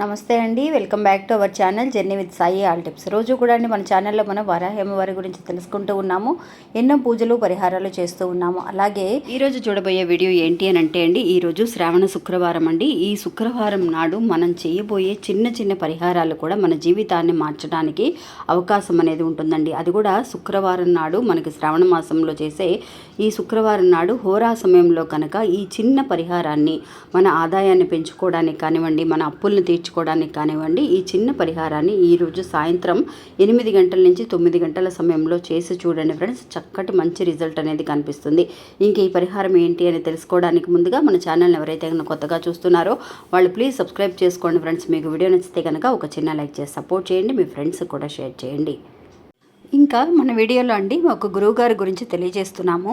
నమస్తే అండి welcome back to our channel journey with Sai all tips. రోజు కూడా అండి మన ఛానల్లో మనం వరాహేమవారి గురించి తెలుసుకుంటూ ఉన్నాము ఎన్నో పూజలు పరిహారాలు చేస్తూ ఉన్నాము. అలాగే ఈరోజు చూడబోయే వీడియో ఏంటి అని అంటే అండి ఈరోజు శ్రావణ శుక్రవారం అండి. ఈ శుక్రవారం నాడు మనం చేయబోయే చిన్న చిన్న పరిహారాలు కూడా మన జీవితాన్ని మార్చడానికి అవకాశం అనేది ఉంటుందండి. అది కూడా శుక్రవారం నాడు మనకి శ్రావణ మాసంలో చేసే ఈ శుక్రవారం నాడు హోరా సమయంలో కనుక ఈ చిన్న పరిహారాన్ని మన ఆదాయాన్ని పెంచుకోవడానికి కానివ్వండి మన అప్పులను తీర్చుకోవడానికి కానివ్వండి ఈ చిన్న పరిహారాన్ని ఈరోజు సాయంత్రం ఎనిమిది గంటల నుంచి తొమ్మిది గంటల సమయంలో చేసి చూడండి ఫ్రెండ్స్. చక్కటి మంచి రిజల్ట్ అనేది కనిపిస్తుంది. ఇంక ఈ పరిహారం ఏంటి అని తెలుసుకోవడానికి ముందుగా మన ఛానల్ని ఎవరైతే కనుక కొత్తగా చూస్తున్నారో వాళ్ళు ప్లీజ్ సబ్స్క్రైబ్ చేసుకోండి ఫ్రెండ్స్. మీకు వీడియో నచ్చితే కనుక ఒక చిన్న లైక్ చేసి సపోర్ట్ చేయండి మీ ఫ్రెండ్స్ కూడా షేర్ చేయండి. ఇంకా మన వీడియోలో అండి ఒక గురువుగారి గురించి తెలియజేస్తున్నాము.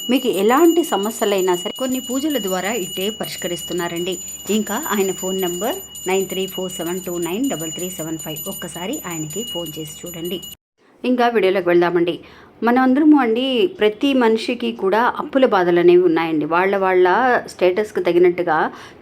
మీకు ఎలాంటి సమస్యలైనా సరే కొన్ని పూజల ద్వారా ఇట్టే పరిష్కరిస్తున్నారండి. ఇంకా ఆయన phone number nine three four seven two nine double three seven five. ఒక్కసారి ఆయనకి ఫోన్ చేసి చూడండి. ఇంకా వీడియోలోకి వెళ్దామండి. మనమందరము అండి ప్రతి మనిషికి కూడా అప్పుల బాధలు అనేవి ఉన్నాయండి. వాళ్ళ వాళ్ళ స్టేటస్కి తగినట్టుగా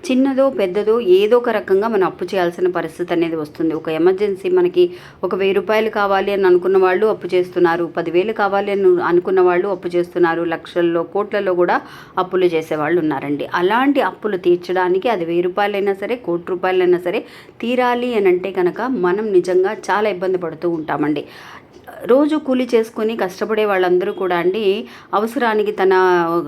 చిన్నదో పెద్దదో ఏదో ఒక రకంగా మనం అప్పు చేయాల్సిన పరిస్థితి అనేది వస్తుంది. ఒక ఎమర్జెన్సీ మనకి ఒక వెయ్యి రూపాయలు కావాలి అని అనుకున్న వాళ్ళు అప్పు చేస్తున్నారు పదివేలు కావాలి అని అనుకున్న వాళ్ళు అప్పు చేస్తున్నారు లక్షల్లో కోట్లలో కూడా అప్పులు చేసేవాళ్ళు ఉన్నారండి. అలాంటి అప్పులు తీర్చడానికి అది వెయ్యి రూపాయలైనా సరే కోటి రూపాయలైనా సరే తీరాలి అని అంటే కనుక మనం నిజంగా చాలా ఇబ్బంది పడుతూ ఉంటామండి. రోజు కూలి చేసుకుని కష్టపడే వాళ్ళందరూ కూడా అండి అవసరానికి తన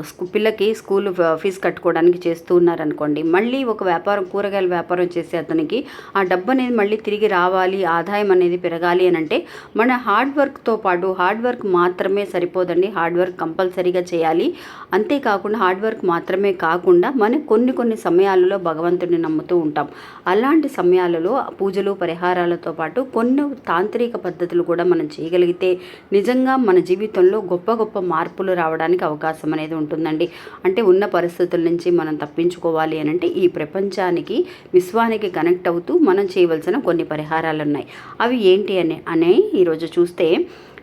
స్కూ- పిల్లకి స్కూల్ ఫీజు కట్టుకోవడానికి చేస్తూ ఉన్నారనుకోండి. మళ్ళీ ఒక వ్యాపారం కూరగాయల వ్యాపారం చేసే అతనికి ఆ డబ్బు అనేది మళ్ళీ తిరిగి రావాలి ఆదాయం అనేది పెరగాలి అని అంటే మన హార్డ్ వర్క్తో పాటు హార్డ్ వర్క్ మాత్రమే సరిపోదండి. హార్డ్ వర్క్ కంపల్సరీగా చేయాలి. అంతేకాకుండా హార్డ్ వర్క్ మాత్రమే కాకుండా మనం కొన్ని కొన్ని సమయాలలో భగవంతుడిని నమ్ముతూ ఉంటాం. అలాంటి సమయాలలో పూజలు పరిహారాలతో పాటు కొన్ని తాంత్రిక పద్ధతులు కూడా మనం చేయగలం చేయగలిగితే నిజంగా మన జీవితంలో గొప్ప గొప్ప మార్పులు రావడానికి అవకాశం అనేది ఉంటుందండి. అంటే ఉన్న పరిస్థితుల నుంచి మనం తప్పించుకోవాలి అని అంటే ఈ ప్రపంచానికి విశ్వానికి కనెక్ట్ అవుతూ మనం చేయవలసిన కొన్ని పరిహారాలు ఉన్నాయి అవి ఏంటి అని అనే ఈరోజు చూస్తే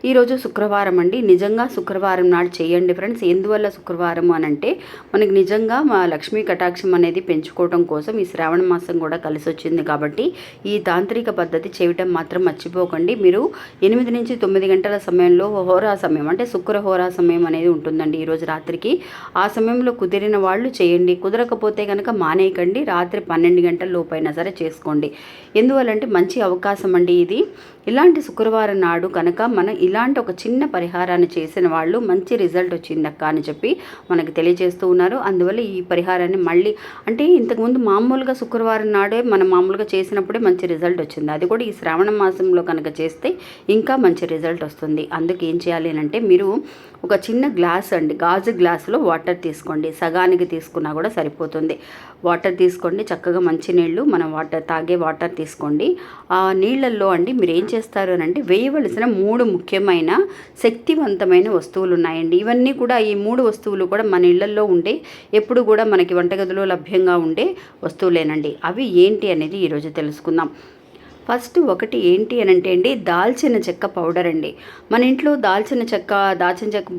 ఈరోజు శుక్రవారం అండి. నిజంగా శుక్రవారం నాడు చేయండి ఫ్రెండ్స్. ఎందువల్ల శుక్రవారం అని అంటే మనకి నిజంగా మా లక్ష్మీ కటాక్షం అనేది పెంచుకోవడం కోసం ఈ శ్రావణ మాసం కూడా కలిసి వచ్చింది కాబట్టి ఈ తాంత్రిక పద్ధతి చేయటం మాత్రం మర్చిపోకండి. మీరు ఎనిమిది నుంచి తొమ్మిది గంటల సమయంలో హోరా సమయం అంటే శుక్ర హోరా సమయం అనేది ఉంటుందండి ఈరోజు రాత్రికి. ఆ సమయంలో కుదిరిన వాళ్ళు చేయండి. కుదరకపోతే కనుక మానేయకండి. రాత్రి పన్నెండు గంటల లోపైనా సరే చేసుకోండి. ఎందువల్లంటే మంచి అవకాశం అండి ఇది. ఇలాంటి శుక్రవారం నాడు కనుక మనం ఇలాంటి ఒక చిన్న పరిహారాన్ని చేసిన వాళ్ళు మంచి రిజల్ట్ వచ్చిందక్క అని చెప్పి మనకి తెలియజేస్తూ ఉన్నారు. అందువల్ల ఈ పరిహారాన్ని మళ్ళీ అంటే ఇంతకుముందు మామూలుగా శుక్రవారం నాడే మనం మామూలుగా చేసినప్పుడే మంచి రిజల్ట్ వచ్చింది. అది కూడా ఈ శ్రావణ మాసంలో కనుక చేస్తే ఇంకా మంచి రిజల్ట్ వస్తుంది. అందుకు ఏం చేయాలి అని అంటే మీరు ఒక చిన్న గ్లాస్ అండి గాజు గ్లాసులో వాటర్ తీసుకోండి. సగానికి తీసుకున్నా కూడా సరిపోతుంది. వాటర్ తీసుకోండి చక్కగా మంచి నీళ్ళు మనం వాటర్ తాగే వాటర్ తీసుకోండి. ఆ నీళ్ళల్లో అండి మీరు ఏం చేస్తారు అని అంటే వేయవలసిన మూడు ముఖ్యమైన శక్తివంతమైన వస్తువులు ఉన్నాయండి ఇవన్నీ కూడా ఈ మూడు వస్తువులు కూడా మన ఇళ్ళలో ఉండే ఎప్పుడు కూడా మనకి వంటగదిలో లభ్యంగా ఉండే వస్తువులేనండి. అవి ఏంటి అనేది ఈరోజు తెలుసుకుందాం. ఫస్ట్ ఒకటి ఏంటి అని అంటే అండి దాల్చిన చెక్క పౌడర్ అండి. మన ఇంట్లో దాల్చిన చెక్క దాల్చిన చెక్క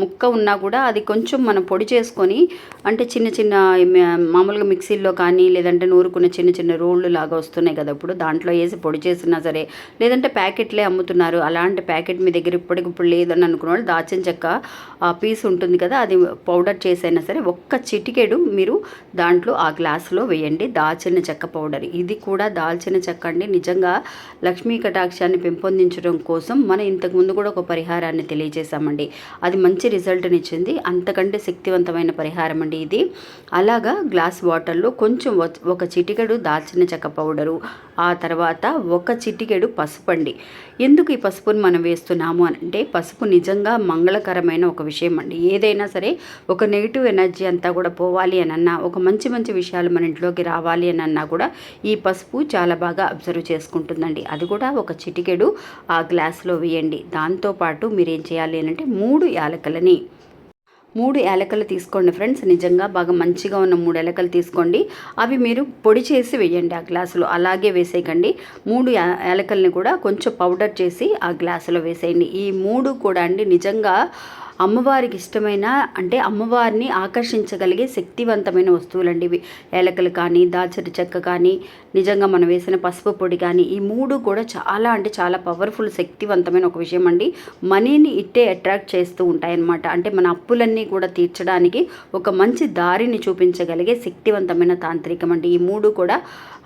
ముక్క ఉన్నా కూడా అది కొంచెం మనం పొడి చేసుకొని అంటే చిన్న చిన్న మామూలుగా మిక్సీల్లో కానీ లేదంటే నూరుకున్న చిన్న చిన్న రోళ్ళు లాగా వస్తున్నాయి కదా ఇప్పుడు దాంట్లో వేసి పొడి చేసినా సరే లేదంటే ప్యాకెట్లే అమ్ముతున్నారు. అలాంటి ప్యాకెట్ మీ దగ్గర ఇప్పటికి ఇప్పుడు లేదని అనుకున్న వాళ్ళు దాల్చిన చెక్క ఆ పీస్ ఉంటుంది కదా అది పౌడర్ చేసైనా సరే ఒక్క చిటికెడు మీరు దాంట్లో ఆ గ్లాస్లో వేయండి దాల్చిన చెక్క పౌడర్. ఇది కూడా దాల్చిన చెక్క అండి నిజంగా లక్ష్మీ కటాక్షాన్ని పెంపొందించడం కోసం మనం ఇంతకుముందు కూడా ఒక పరిహారాన్ని తెలియజేశామండి. అది మంచి రిజల్ట్ని ఇచ్చింది అంతకంటే శక్తివంతమైన పరిహారం అండి ఇది. అలాగా గ్లాస్ వాటర్లో కొంచెం ఒక- ఒక చిటికెడు దాల్చిన చెక్క పౌడరు ఆ తర్వాత ఒక చిటికెడు పసుపు అండి. ఎందుకు ఈ పసుపుని మనం వేస్తున్నాము అని అంటే పసుపు నిజంగా మంగళకరమైన ఒక విషయం అండి. ఏదైనా సరే ఒక నెగిటివ్ ఎనర్జీ అంతా కూడా పోవాలి అని అన్నా ఒక మంచి మంచి విషయాలు మన ఇంట్లోకి రావాలి అని అన్నా కూడా ఈ పసుపు చాలా బాగా అబ్జర్వ్ చేసుకుంటుందండి. అది కూడా ఒక చిటికెడు ఆ గ్లాస్లో వేయండి. దాంతోపాటు మీరు ఏం చేయాలి అంటే మూడు యాలకలని మూడు యాలకలు తీసుకోండి ఫ్రెండ్స్. నిజంగా బాగా మంచిగా ఉన్న మూడు ఏలకలు తీసుకోండి. అవి మీరు పొడి చేసి వేయండి ఆ గ్లాసులో. అలాగే వేసేయకండి. మూడు ఏలకల్ని యాలకల్ని కూడా కొంచెం పౌడర్ చేసి ఆ గ్లాసులో వేసేయండి. ఈ మూడు కూడా అండి నిజంగా అమ్మవారికి ఇష్టమైన అంటే అమ్మవారిని ఆకర్షించగలిగే శక్తివంతమైన వస్తువులండి ఇవి. ఏలకలు కానీ దాచరి చెక్క కానీ నిజంగా మనం వేసిన పసుపు పొడి కానీ ఈ మూడు కూడా చాలా అంటే చాలా పవర్ఫుల్ శక్తివంతమైన ఒక విషయం అండి మనీని ఇట్టే అట్రాక్ట్ చేస్తూ ఉంటాయన్నమాట. అంటే మన అప్పులన్నీ కూడా తీర్చడానికి ఒక మంచి దారిని చూపించగలిగే శక్తివంతమైన తాంత్రికం అండి ఈ మూడు కూడా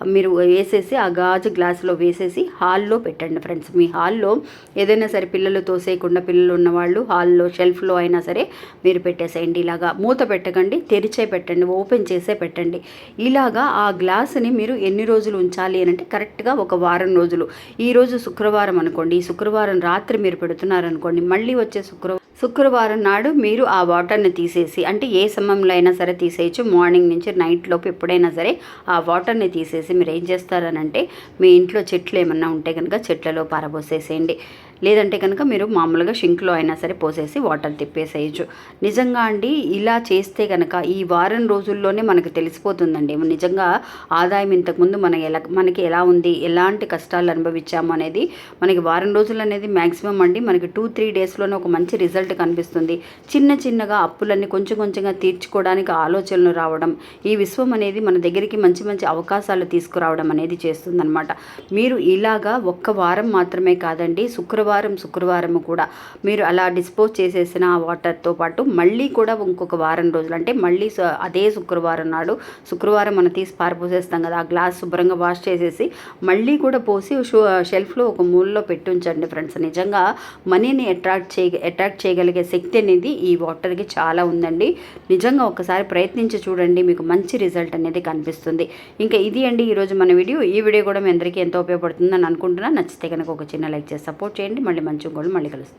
మీరు వేసేసి ఆ గాజు గ్లాసులో వేసేసి హాల్లో పెట్టండి ఫ్రెండ్స్. మీ హాల్లో ఏదైనా సరే పిల్లలు తోసేయకుండా పిల్లలు ఉన్నవాళ్ళు హాల్లో షెల్ఫ్ లీఫ్లో అయినా సరే మీరు పెట్టేసేయండి. ఇలాగా మూత పెట్టకండి తెరిచే పెట్టండి ఓపెన్ చేసే పెట్టండి. ఇలాగా ఆ గ్లాసుని మీరు ఎన్ని రోజులు ఉంచాలి అని అంటే కరెక్ట్గా ఒక వారం రోజులు. ఈ రోజు శుక్రవారం అనుకోండి ఈ శుక్రవారం రాత్రి మీరు పెడుతున్నారనుకోండి మళ్ళీ వచ్చే శుక్రవారం శుక్రవారం నాడు మీరు ఆ వాటర్ని తీసేసి అంటే ఏ సమయంలో అయినా సరే తీసేయచ్చు. మార్నింగ్ నుంచి నైట్ లోపు ఎప్పుడైనా సరే ఆ వాటర్ని తీసేసి మీరు ఏం చేస్తారనంటే మీ ఇంట్లో చెట్లు ఏమన్నా ఉంటే కనుక చెట్లలో పారబోసేసేయండి. లేదంటే కనుక మీరు మామూలుగా షింక్లో అయినా సరే పోసేసి వాటర్ తిప్పేసేయచ్చు. నిజంగా అండి ఇలా చేస్తే కనుక ఈ వారం రోజుల్లోనే మనకు తెలిసిపోతుందండి. నిజంగా ఆదాయం ఇంతకుముందు మన ఎలా మనకి ఎలా ఉంది ఎలాంటి కష్టాలు అనుభవించాము అనేది మనకి వారం రోజులు అనేది మ్యాక్సిమం అండి. మనకి టూ త్రీ డేస్లోనే ఒక మంచి రిజల్ట్ కనిపిస్తుంది. చిన్న చిన్నగా అప్పులన్నీ కొంచెం కొంచెంగా తీర్చుకోవడానికి ఆలోచనలు రావడం ఈ విశ్వం అనేది మన దగ్గరికి మంచి మంచి అవకాశాలు తీసుకురావడం అనేది చేస్తుందన్నమాట. మీరు ఇలాగా ఒక్క వారం మాత్రమే కాదండి శుక్రవారం శుక్రవారం కూడా మీరు అలా డిస్పోజ్ చేసేసిన ఆ వాటర్తో పాటు మళ్ళీ కూడా ఇంకొక వారం రోజులు అంటే మళ్ళీ అదే శుక్రవారం నాడు శుక్రవారం మనం తీసి పారిపోసేస్తాం కదా ఆ గ్లాస్ శుభ్రంగా వాష్ చేసేసి మళ్ళీ కూడా పోసి షో- షెల్ఫ్లో ఒక మూలలో పెట్టి ఉంచండి ఫ్రెండ్స్. నిజంగా మనీని అట్రాక్ట్ చేయ అట్రాక్ట్ చేయగలిగే శక్తి అనేది ఈ వాటర్కి చాలా ఉందండి. నిజంగా ఒకసారి ప్రయత్నించి చూడండి మీకు మంచి రిజల్ట్ అనేది కనిపిస్తుంది. ఇంకా ఇది అండి ఈరోజు మన వీడియో. ఈ వీడియో కూడా మీ అందరికీ ఎంతో ఉపయోగపడుతుందని అనుకుంటున్నా. నచ్చితే కనుక ఒక చిన్న లైక్ చేసి సపోర్ట్ చేయండి. మళ్ళీ మంచి ఇంకోళ్ళు మళ్ళీ కలుస్తాం.